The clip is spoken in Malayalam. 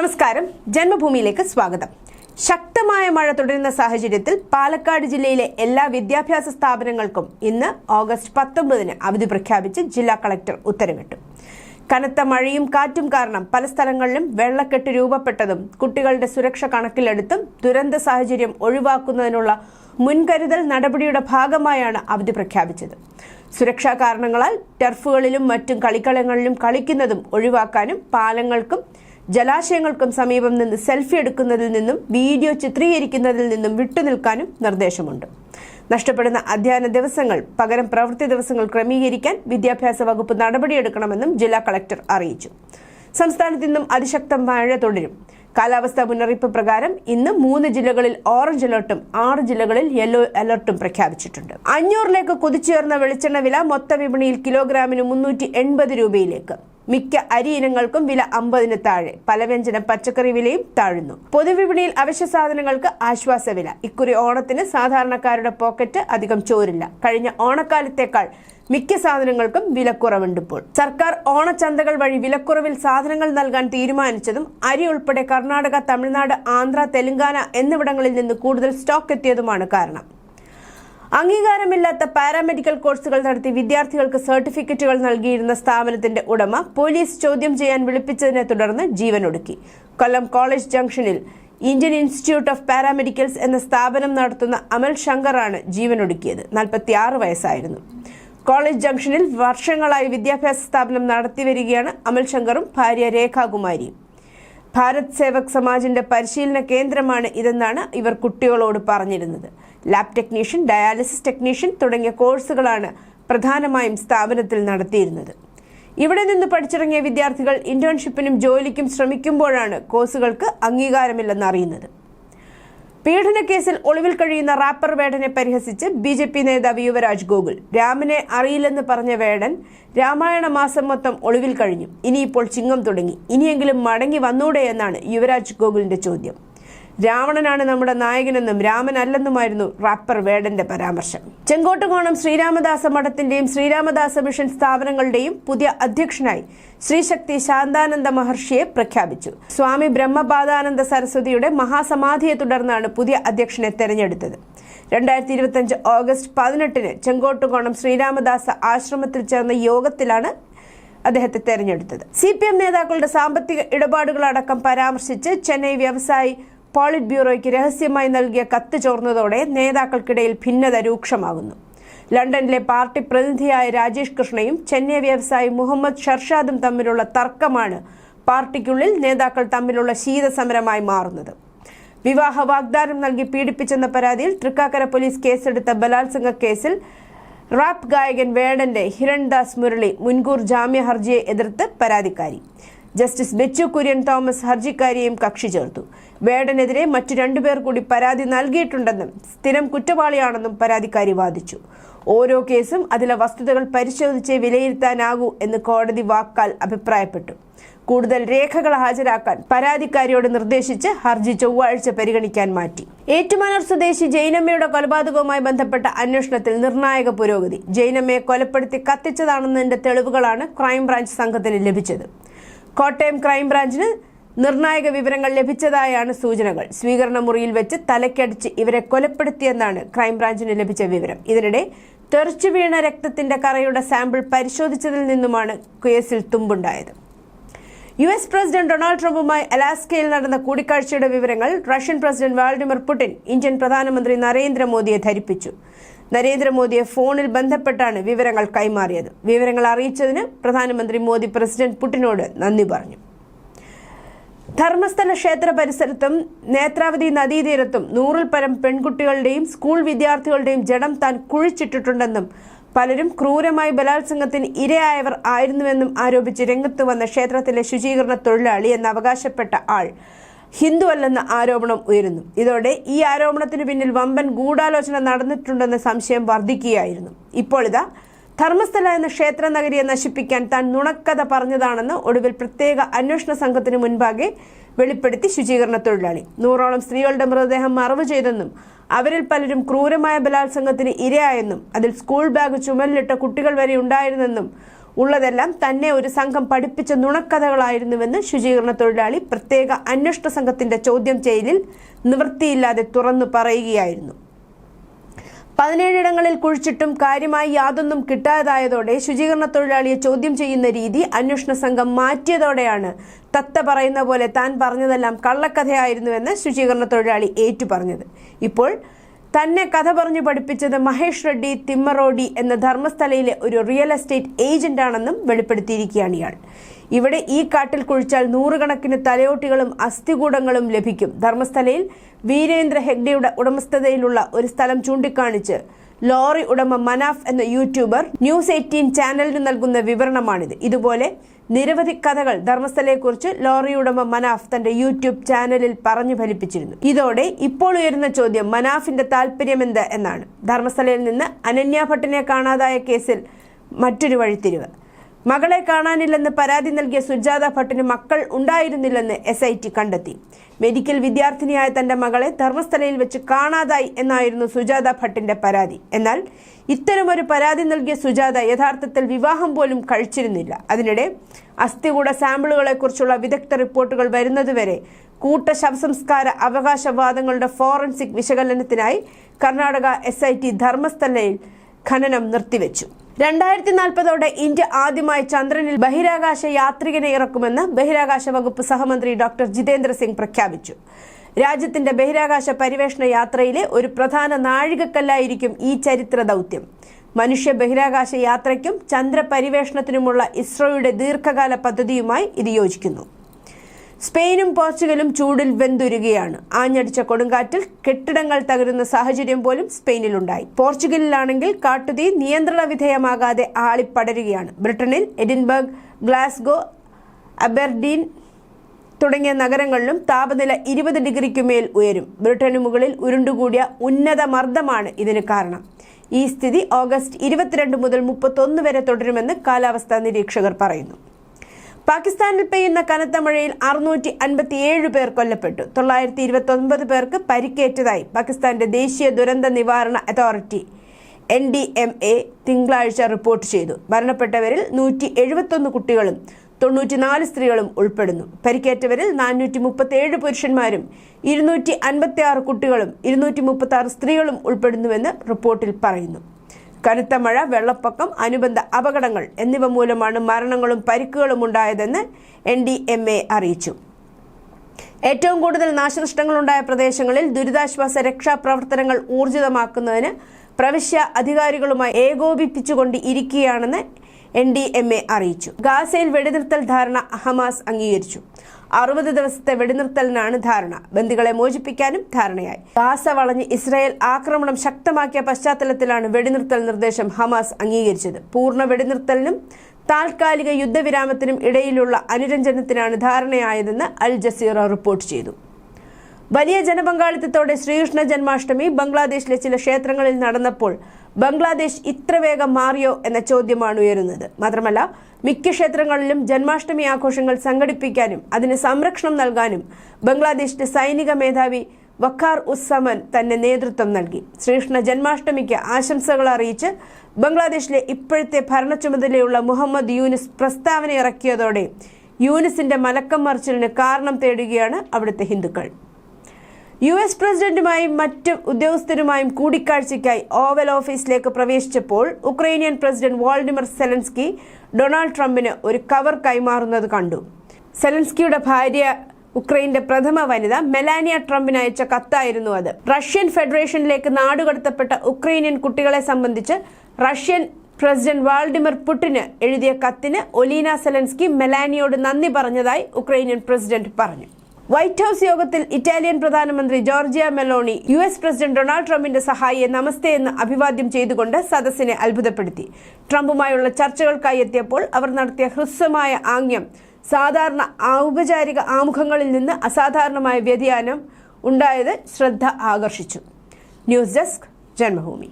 നമസ്കാരം. ജന്മഭൂമിയിലേക്ക് സ്വാഗതം. ശക്തമായ മഴ തുടരുന്ന സാഹചര്യത്തിൽ പാലക്കാട് ജില്ലയിലെ എല്ലാ വിദ്യാഭ്യാസ സ്ഥാപനങ്ങൾക്കും ഇന്ന് ഓഗസ്റ്റ് പത്തൊമ്പതിന് അവധി പ്രഖ്യാപിച്ച് ജില്ലാ കളക്ടർ ഉത്തരവിട്ടു. കനത്ത മഴയും കാറ്റും കാരണം പല സ്ഥലങ്ങളിലും വെള്ളക്കെട്ട് രൂപപ്പെട്ടതും കുട്ടികളുടെ സുരക്ഷ കണക്കിലെടുത്തും ദുരന്ത സാഹചര്യം ഒഴിവാക്കുന്നതിനുള്ള മുൻകരുതൽ നടപടിയുടെ ഭാഗമായാണ് അവധി പ്രഖ്യാപിച്ചത്. സുരക്ഷാ കാരണങ്ങളാൽ ടർഫുകളിലും മറ്റും കളിക്കളങ്ങളിലും കളിക്കുന്നതും ഒഴിവാക്കാനും പാലങ്ങൾക്കും ജലാശയങ്ങൾക്കും സമീപം നിന്ന് സെൽഫി എടുക്കുന്നതിൽ നിന്നും വീഡിയോ ചിത്രീകരിക്കുന്നതിൽ നിന്നും വിട്ടുനിൽക്കാനും നിർദ്ദേശമുണ്ട്. നഷ്ടപ്പെടുന്ന അധ്യയന ദിവസങ്ങൾ പകരം പ്രവൃത്തി ദിവസങ്ങൾ ക്രമീകരിക്കാൻ വിദ്യാഭ്യാസ വകുപ്പ് നടപടിയെടുക്കണമെന്നും ജില്ലാ കളക്ടർ അറിയിച്ചു. സംസ്ഥാനത്ത് ഇന്നും അതിശക്ത മഴ തുടരും. കാലാവസ്ഥാ മുന്നറിയിപ്പ് പ്രകാരം ഇന്ന് മൂന്ന് ജില്ലകളിൽ ഓറഞ്ച് അലർട്ടും ആറ് ജില്ലകളിൽ യെല്ലോ അലർട്ടും പ്രഖ്യാപിച്ചിട്ടുണ്ട്. അഞ്ഞൂറിലേക്ക് കുതിച്ചുയർന്ന വെളിച്ചെണ്ണ വില മൊത്ത വിപണിയിൽ കിലോഗ്രാമിന് മുന്നൂറ്റി രൂപയിലേക്ക്. മിക്ക അരി ഇനങ്ങൾക്കും വില അമ്പതിന് താഴെ. പലവ്യഞ്ജന പച്ചക്കറി വിലയും താഴ്ന്നു. പൊതുവിപണിയിൽ അവശ്യ സാധനങ്ങൾക്ക് ആശ്വാസ വില. ഇക്കുറി ഓണത്തിന് സാധാരണക്കാരുടെ പോക്കറ്റ് അധികം ചോരില്ല. കഴിഞ്ഞ ഓണക്കാലത്തേക്കാൾ മിക്ക സാധനങ്ങൾക്കും വിലക്കുറവുണ്ട് ഇപ്പോൾ. സർക്കാർ ഓണച്ചന്തകൾ വഴി വിലക്കുറവിൽ സാധനങ്ങൾ നൽകാൻ തീരുമാനിച്ചതും അരി ഉൾപ്പെടെ കർണാടക തമിഴ്നാട് ആന്ധ്ര തെലങ്കാന എന്നിവിടങ്ങളിൽ നിന്ന് കൂടുതൽ സ്റ്റോക്ക് എത്തിയതുമാണ് കാരണം. അംഗീകാരമില്ലാത്ത പാരാമെഡിക്കൽ കോഴ്സുകൾ നടത്തി വിദ്യാർത്ഥികൾക്ക് സർട്ടിഫിക്കറ്റുകൾ നൽകിയിരുന്ന സ്ഥാപനത്തിന്റെ ഉടമ പോലീസ് ചോദ്യം ചെയ്യാൻ വിളിപ്പിച്ചതിനെ തുടർന്ന് ജീവനൊടുക്കി കൊല്ലം കോളേജ് ജംഗ്ഷനിൽ ഇന്ത്യൻ ഇൻസ്റ്റിറ്റ്യൂട്ട് ഓഫ് പാരാമെഡിക്കൽസ് എന്ന സ്ഥാപനം നടത്തുന്ന അമൽ ശങ്കറാണ് ജീവനൊടുക്കിയത് നാൽപ്പത്തിയാറ് വയസ്സായിരുന്നു. കോളേജ് ജംഗ്ഷനിൽ വർഷങ്ങളായി വിദ്യാഭ്യാസ സ്ഥാപനം നടത്തിവരികയാണ് അമൽ ശങ്കറും ഭാര്യ രേഖാകുമാരിയും. ഭാരത് സേവക് സമാജിന്റെ പരിശീലന കേന്ദ്രമാണ് ഇതെന്നാണ് ഇവർ കുട്ടികളോട് പറഞ്ഞിരുന്നത്. ലാബ് ടെക്നീഷ്യൻ ഡയാലിസിസ് ടെക്നീഷ്യൻ തുടങ്ങിയ കോഴ്സുകളാണ് പ്രധാനമായും സ്ഥാപനത്തിൽ നടത്തിയിരുന്നത്. ഇവിടെ നിന്ന് പഠിച്ചിറങ്ങിയ വിദ്യാർത്ഥികൾ ഇന്റേൺഷിപ്പിനും ജോലിക്കും ശ്രമിക്കുമ്പോഴാണ് കോഴ്സുകൾക്ക് അംഗീകാരമില്ലെന്ന് അറിയുന്നത്. പീഡനക്കേസിൽ ഒളിവിൽ കഴിയുന്ന റാപ്പർ വേടനെ പരിഹസിച്ച് ബി ജെ പി നേതാവ് യുവരാജ് ഗോകുൽ. രാമനെ അറിയില്ലെന്ന് പറഞ്ഞ വേടൻ രാമായണ മാസം മൊത്തം ഒളിവിൽ കഴിഞ്ഞു. ഇനിയിപ്പോൾ ചിങ്ങം തുടങ്ങി. ഇനിയെങ്കിലും മടങ്ങി വന്നൂടെ എന്നാണ് യുവരാജ് ഗോകുലിന്റെ ചോദ്യം. രാവണനാണ് നമ്മുടെ നായകനെന്നും രാമനല്ലെന്നുമായിരുന്നു റാപ്പർ വേടന്റെ പരാമർശം. ചെങ്കോട്ടുകോണം ശ്രീരാമദാസ മഠത്തിന്റെയും ശ്രീരാമദാസ മിഷൻ സ്ഥാപനങ്ങളുടെയും പുതിയ അധ്യക്ഷനായി ശ്രീശക്തി ശാന്താനന്ദ മഹർഷിയെ പ്രഖ്യാപിച്ചു. സ്വാമി ബ്രഹ്മപാദാനന്ദ സരസ്വതിയുടെ മഹാസമാധിയെ തുടർന്നാണ് പുതിയ അധ്യക്ഷനെ തെരഞ്ഞെടുത്തത്. രണ്ടായിരത്തി ഇരുപത്തിയഞ്ച് ഓഗസ്റ്റ് പതിനെട്ടിന് ചെങ്കോട്ടുകോണം ശ്രീരാമദാസ ആശ്രമത്തിൽ ചേർന്ന യോഗത്തിലാണ് അദ്ദേഹത്തെ തെരഞ്ഞെടുത്തത്. സി പി എം നേതാക്കളുടെ സാമ്പത്തിക ഇടപാടുകളടക്കം പരാമർശിച്ച് ചെന്നൈ വ്യവസായി പോളിറ്റ് ബ്യൂറോയ്ക്ക് രഹസ്യമായി നൽകിയ കത്ത് ചോർന്നതോടെ നേതാക്കൾക്കിടയിൽ ഭിന്നത രൂക്ഷമാകുന്നു. ലണ്ടനിലെ പാർട്ടി പ്രതിനിധിയായ രാജേഷ് കൃഷ്ണയും ചെന്നൈ വ്യവസായി മുഹമ്മദ് ഷർഷാദും തമ്മിലുള്ള തർക്കമാണ് പാർട്ടിക്കുള്ളിൽ നേതാക്കൾ തമ്മിലുള്ള ശീതസമരമായി മാറുന്നത്. വിവാഹ വാഗ്ദാനം നൽകി പീഡിപ്പിച്ചെന്ന പരാതിയിൽ തൃക്കാക്കര പോലീസ് കേസെടുത്ത ബലാത്സംഗ കേസിൽ റാപ്പ് ഗായകൻ വേടന്റെ ഹിരൺദാസ് മുരളി മുൻകൂർ ജാമ്യ ഹർജിയെ എതിർത്ത് പരാതിക്കാരി. ജസ്റ്റിസ് ബെച്ചു കുര്യൻ തോമസ് ഹർജിക്കാരിയെയും കക്ഷി ചേർത്തു. വേടനെതിരെ മറ്റു രണ്ടുപേർ കൂടി പരാതി നൽകിയിട്ടുണ്ടെന്നും സ്ഥിരം കുറ്റവാളിയാണെന്നും പരാതിക്കാരി വാദിച്ചു. ഓരോ കേസും അതിലെ വസ്തുതകൾ പരിശോധിച്ച് വിലയിരുത്താനാകൂ എന്ന് കോടതി വാക്കാൽ അഭിപ്രായപ്പെട്ടു. കൂടുതൽ രേഖകൾ ഹാജരാക്കാൻ പരാതിക്കാരിയോട് നിർദ്ദേശിച്ച് ഹർജി ചൊവ്വാഴ്ച പരിഗണിക്കാൻ മാറ്റി. ഏറ്റുമാനൂർ സ്വദേശി ജൈനമ്മയുടെ കൊലപാതകവുമായി ബന്ധപ്പെട്ട അന്വേഷണത്തിൽ നിർണായക പുരോഗതി. ജൈനമ്മയെ കൊലപ്പെടുത്തി കത്തിച്ചതാണെന്നതിന്റെ തെളിവുകളാണ് ക്രൈംബ്രാഞ്ച് സംഘത്തിന് ലഭിച്ചത്. കോട്ടയം ക്രൈംബ്രാഞ്ചിന് നിർണായക വിവരങ്ങൾ ലഭിച്ചതായാണ് സൂചനകൾ. സ്വീകരണ മുറിയിൽ വെച്ച് തലക്കടിച്ച് ഇവരെ കൊലപ്പെടുത്തിയെന്നാണ് ക്രൈംബ്രാഞ്ചിന് ലഭിച്ച വിവരം. ഇതിനിടെ തെറിച്ചു വീണ രക്തത്തിന്റെ കറയുടെ സാമ്പിൾ പരിശോധിച്ചതിൽ നിന്നുമാണ് കേസിൽ തുമ്പുണ്ടായത്. യു എസ് പ്രസിഡന്റ് ഡൊണാൾഡ് ട്രംപുമായി അലാസ്കയിൽ നടന്ന കൂടിക്കാഴ്ചയുടെ വിവരങ്ങൾ Russian president Vladimir Putin Indian പ്രധാനമന്ത്രി നരേന്ദ്രമോദിയെ ധരിപ്പിച്ചു. നരേന്ദ്രമോദിയെ ഫോണിൽ ബന്ധപ്പെട്ടാണ് വിവരങ്ങൾ കൈമാറിയത്. വിവരങ്ങൾ അറിയിച്ചതിന് പ്രധാനമന്ത്രി മോദി പ്രസിഡന്റ് പുടിനോട് നന്ദി പറഞ്ഞു. ധർമ്മസ്ഥല ക്ഷേത്ര പരിസരത്തും നേത്രാവതി നദീതീരത്തും നൂറിൽ പരം പെൺകുട്ടികളുടെയും സ്കൂൾ വിദ്യാർത്ഥികളുടെയും ജഡം താൻ കുഴിച്ചിട്ടിട്ടുണ്ടെന്നും പലരും ക്രൂരമായി ബലാത്സംഗത്തിന് ഇരയായവർ ആയിരുന്നുവെന്നും ആരോപിച്ച് രംഗത്ത് വന്ന ക്ഷേത്രത്തിലെ ശുചീകരണ തൊഴിലാളി എന്ന് അവകാശപ്പെട്ട ആൾ ഹിന്ദു അല്ലെന്ന ആരോപണം ഉയരുന്നു. ഇതോടെ ഈ ആരോപണത്തിന് പിന്നിൽ വമ്പൻ ഗൂഢാലോചന നടന്നിട്ടുണ്ടെന്ന സംശയം വർദ്ധിക്കുകയായിരുന്നു ഇപ്പോൾ ഇതാ ധർമ്മസ്ഥല എന്ന ക്ഷേത്ര നഗരിയെ നശിപ്പിക്കാൻ താൻ നുണക്കഥ പറഞ്ഞതാണെന്ന് ഒടുവിൽ പ്രത്യേക അന്വേഷണ സംഘത്തിന് മുൻപാകെ വെളിപ്പെടുത്തി ശുചീകരണ തൊഴിലാളി. നൂറോളം സ്ത്രീകളുടെ മൃതദേഹം മറവ് ചെയ്തെന്നും അവരിൽ പലരും ക്രൂരമായ ബലാത്സംഗത്തിന് ഇരയായെന്നും അതിൽ സ്കൂൾ ബാഗ് ചുമലിലിട്ട കുട്ടികൾ വരെ ഉണ്ടായിരുന്നെന്നും ഉള്ളതെല്ലാം തന്നെ ഒരു സംഘം പഠിപ്പിച്ച നുണക്കഥകളായിരുന്നുവെന്ന് ശുചീകരണ തൊഴിലാളി പ്രത്യേക അന്വേഷണ സംഘത്തിന്റെ ചോദ്യം ചെയ്യലിൽ നിവൃത്തിയില്ലാതെ തുറന്നു പറയുകയായിരുന്നു. പതിനേഴിടങ്ങളിൽ കുഴിച്ചിട്ടും കാര്യമായി യാതൊന്നും കിട്ടാതായതോടെ ശുചീകരണ തൊഴിലാളിയെ ചോദ്യം ചെയ്യുന്ന രീതി അന്വേഷണ സംഘം മാറ്റിയതോടെയാണ്. തത്ത പറയുന്ന പോലെ താൻ പറഞ്ഞതെല്ലാം കള്ളക്കഥയായിരുന്നുവെന്ന് ശുചീകരണ തൊഴിലാളി ഏറ്റു പറഞ്ഞത് ഇപ്പോൾ തന്നെ കഥ പറഞ്ഞു പഠിപ്പിച്ചത് മഹേഷ് റെഡ്ഡി തിമ്മറോഡി എന്ന ധർമ്മസ്ഥലയിലെ ഒരു റിയൽ എസ്റ്റേറ്റ് ഏജന്റാണെന്നും വെളിപ്പെടുത്തിയിരിക്കുകയാണ് ഇയാൾ. ഇവിടെ ഈ കാട്ടിൽ കുഴിച്ചാൽ നൂറുകണക്കിന് തലയോട്ടികളും അസ്ഥികൂടങ്ങളും ലഭിക്കും. ധർമ്മസ്ഥലയിൽ വീരേന്ദ്ര ഹെഗ്ഡെയുടെ ഉടമസ്ഥതയിലുള്ള ഒരു സ്ഥലം ചൂണ്ടിക്കാണിച്ച് ലോറി ഉടമ മനാഫ് എന്ന യൂട്യൂബർ ന്യൂസ് എയ്റ്റീൻ ചാനലിന് നൽകുന്ന വിവരണമാണിത്. ഇതുപോലെ നിരവധി കഥകൾ ധർമ്മസ്ഥലയെക്കുറിച്ച് ലോറി ഉടമ മനാഫ് തന്റെ യൂട്യൂബ് ചാനലിൽ പറഞ്ഞു ഫലിപ്പിച്ചിരുന്നു. ഇതോടെ ഇപ്പോൾ ഉയരുന്ന ചോദ്യം മനാഫിന്റെ താല്പര്യമെന്ത് എന്നാണ്. ധർമ്മസ്ഥലയിൽ നിന്ന് അനന്യ ഭട്ടിനെ കാണാതായ കേസിൽ മറ്റൊരു വഴിത്തിരിവ്. മകളെ കാണാനില്ലെന്ന് പരാതി നൽകിയ സുജാത ഭട്ടിന് മക്കൾ ഉണ്ടായിരുന്നില്ലെന്ന് എസ് ഐ ടി കണ്ടെത്തി. മെഡിക്കൽ വിദ്യാർത്ഥിനിയായ തന്റെ മകളെ ധർമ്മസ്ഥലയിൽ വെച്ച് കാണാതായി എന്നായിരുന്നു സുജാത ഭട്ടിന്റെ പരാതി. എന്നാൽ ഇത്തരമൊരു പരാതി നൽകിയ സുജാത യഥാർത്ഥത്തിൽ വിവാഹം പോലും കഴിച്ചിരുന്നില്ല. അതിനിടെ അസ്ഥികൂട സാമ്പിളുകളെക്കുറിച്ചുള്ള വിദഗ്ധ റിപ്പോർട്ടുകൾ വരുന്നതുവരെ കൂട്ട ശവസംസ്കാര അവകാശവാദങ്ങളുടെ ഫോറൻസിക് വിശകലനത്തിനായി കർണാടക എസ് ധർമ്മസ്ഥലയിൽ ഖനനം നിർത്തിവെച്ചു. രണ്ടായിരത്തി നാൽപ്പതോടെ ഇന്ത്യ ആദ്യമായി ചന്ദ്രനിൽ ബഹിരാകാശ യാത്രികനെ ഇറക്കുമെന്ന് ബഹിരാകാശ വകുപ്പ് സഹമന്ത്രി ഡോക്ടർ ജിതേന്ദ്ര സിംഗ് പ്രഖ്യാപിച്ചു. രാജ്യത്തിന്റെ ബഹിരാകാശ പര്യവേഷണ യാത്രയിലെ ഒരു പ്രധാന നാഴികക്കല്ലായിരിക്കും ഈ ചരിത്ര ദൗത്യം. മനുഷ്യ ബഹിരാകാശ യാത്രയ്ക്കും ചന്ദ്ര പര്യവേഷണത്തിനുമുള്ള ഇസ്രോയുടെ ദീർഘകാല പദ്ധതിയുമായി ഇത് യോജിക്കുന്നു. സ്പെയിനും പോർച്ചുഗലും ചൂടിൽ വെന്തുരുകയാണ്. ആഞ്ഞടിച്ച കൊടുങ്കാറ്റിൽ കെട്ടിടങ്ങൾ തകരുന്ന സാഹചര്യം പോലും സ്പെയിനിലുണ്ടായി. പോർച്ചുഗലിലാണെങ്കിൽ കാട്ടുതീ നിയന്ത്രണ വിധേയമാകാതെ ആളിപ്പടരുകയാണ്. ബ്രിട്ടനിൽ എഡിൻബർഗ് ഗ്ലാസ്ഗോ അബെർഡീൻ തുടങ്ങിയ നഗരങ്ങളിലും താപനില ഇരുപത് ഡിഗ്രിക്ക് മേൽ ഉയരും. ബ്രിട്ടനു മുകളിൽ ഉരുണ്ടുകൂടിയ ഉന്നത മർദ്ദമാണ് ഇതിന് കാരണം. ഈ സ്ഥിതി ഓഗസ്റ്റ് ഇരുപത്തിരണ്ട് മുതൽ മുപ്പത്തൊന്ന് വരെ തുടരുമെന്ന് കാലാവസ്ഥാ നിരീക്ഷകർ പറയുന്നു. പാകിസ്ഥാനിൽ പെയ്യുന്ന കനത്ത മഴയിൽ അറുന്നൂറ്റി അൻപത്തിയേഴ് പേർ കൊല്ലപ്പെട്ടു. തൊള്ളായിരത്തി ഇരുപത്തി ഒൻപത് പേർക്ക് പരിക്കേറ്റതായി പാകിസ്ഥാന്റെ ദേശീയ ദുരന്ത നിവാരണ authority N D M A തിങ്കളാഴ്ച റിപ്പോർട്ട് ചെയ്തു. മരണപ്പെട്ടവരിൽ നൂറ്റി എഴുപത്തൊന്ന് കുട്ടികളും തൊണ്ണൂറ്റിനാല് സ്ത്രീകളും ഉൾപ്പെടുന്നു. പരിക്കേറ്റവരിൽ നാനൂറ്റി മുപ്പത്തിയേഴ് പുരുഷന്മാരും ഇരുന്നൂറ്റി അൻപത്തി ആറ് കുട്ടികളും ഇരുന്നൂറ്റി മുപ്പത്തി ആറ് സ്ത്രീകളും ഉൾപ്പെടുന്നുവെന്ന് റിപ്പോർട്ടിൽ പറയുന്നു. കനത്ത മഴ വെള്ളപ്പൊക്കം അനുബന്ധ അപകടങ്ങൾ എന്നിവ മൂലമാണ് മരണങ്ങളും പരിക്കുകളും ഉണ്ടായതെന്ന് എൻ ഡി എം എ അറിയിച്ചു. ഏറ്റവും കൂടുതൽ നാശനഷ്ടങ്ങളുണ്ടായ പ്രദേശങ്ങളിൽ ദുരിതാശ്വാസ രക്ഷാപ്രവർത്തനങ്ങൾ ഊർജിതമാക്കുന്നതിന് പ്രവിശ്യ അധികാരികളുമായി ഏകോപിപ്പിച്ചുകൊണ്ട് ഇരിക്കുകയാണെന്ന് എൻ ഡി എം എ അറിയിച്ചു. ഗാസയിൽ വെടിനിർത്തൽ ധാരണ ഹമാസ് അംഗീകരിച്ചു. അറുപത് ദിവസത്തെ വെടിനിർത്തലിനാണ് ധാരണ. ബന്ദികളെ മോചിപ്പിക്കാനും ധാരണയായി. ഗാസ വളഞ്ഞ് ഇസ്രായേൽ ആക്രമണം ശക്തമാക്കിയ പശ്ചാത്തലത്തിലാണ് വെടിനിർത്തൽ നിർദ്ദേശം ഹമാസ് അംഗീകരിച്ചത്. പൂർണ വെടിനിർത്തലിനും താൽക്കാലിക യുദ്ധവിരാമത്തിനും ഇടയിലുള്ള അനുരഞ്ജനത്തിനാണ് ധാരണയായതെന്ന് അൽ ജസീറ റിപ്പോർട്ട് ചെയ്തു. വലിയ ജനപങ്കാളിത്തത്തോടെ ശ്രീകൃഷ്ണ ജന്മാഷ്ടമി ബംഗ്ലാദേശിലെ ചില ക്ഷേത്രങ്ങളിൽ നടന്നപ്പോൾ ബംഗ്ലാദേശ് ഇത്ര വേഗം മാറിയോ എന്ന ചോദ്യമാണ് ഉയരുന്നത്. മാത്രമല്ല മിക്ക ക്ഷേത്രങ്ങളിലും ജന്മാഷ്ടമി ആഘോഷങ്ങൾ സംഘടിപ്പിക്കാനും അതിന് സംരക്ഷണം നൽകാനും ബംഗ്ലാദേശിന്റെ സൈനിക മേധാവി വഖാർ ഉസ്സമൻ തന്നെ നേതൃത്വം നൽകി. ശ്രീകൃഷ്ണ ജന്മാഷ്ടമിക്ക് ആശംസകൾ അറിയിച്ച് ബംഗ്ലാദേശിലെ ഇപ്പോഴത്തെ ഭരണ ചുമതലയുള്ള മുഹമ്മദ് യൂനിസ് പ്രസ്താവന ഇറക്കിയതോടെ യൂനിസിന്റെ മലക്കം മറിച്ചിലിന് കാരണം തേടുകയാണ് അവിടുത്തെ ഹിന്ദുക്കൾ. യു എസ് പ്രസിഡന്റുമായും മറ്റ് ഉദ്യോഗസ്ഥരുമായും കൂടിക്കാഴ്ചയ്ക്കായി ഓവൽ ഓഫീസിലേക്ക് പ്രവേശിച്ചപ്പോൾ Ukrainian president Volodymyr Zelensky Donald ട്രംപിന് ഒരു കവർ കൈമാറുന്നത് കണ്ടു. സെലൻസ്കിയുടെ ഭാര്യ ഉക്രൈന്റെ പ്രഥമ വനിത മെലാനിയ ട്രംപിന് അയച്ച കത്തായിരുന്നു അത്. റഷ്യൻ ഫെഡറേഷനിലേക്ക് നാടുകടത്തപ്പെട്ട ഉക്രൈനിയൻ കുട്ടികളെ സംബന്ധിച്ച് റഷ്യൻ പ്രസിഡന്റ് വാൾഡിമിർ പുടിന് എഴുതിയ കത്തിന് ഒലീന സെലൻസ്കി മെലാനിയോട് നന്ദി പറഞ്ഞതായി ഉക്രൈനിയൻ പ്രസിഡന്റ് പറഞ്ഞു. വൈറ്റ് ഹൌസ് യോഗത്തിൽ ഇറ്റാലിയൻ പ്രധാനമന്ത്രി Giorgia Meloni U S president Donald ട്രംപിന്റെ സഹായിയെ നമസ്തേ എന്ന് അഭിവാദ്യം ചെയ്തുകൊണ്ട് സദസ്സിനെ അത്ഭുതപ്പെടുത്തി. ട്രംപുമായുള്ള ചർച്ചകൾക്കായി എത്തിയപ്പോൾ അവർ നടത്തിയ ഹ്രസ്വമായ ആംഗ്യം സാധാരണ ഔപചാരിക ആമുഖങ്ങളിൽ നിന്ന് അസാധാരണമായ വ്യതിയാനം ഉണ്ടായത് ശ്രദ്ധ ആകർഷിച്ചു. News desk Janmabhumi.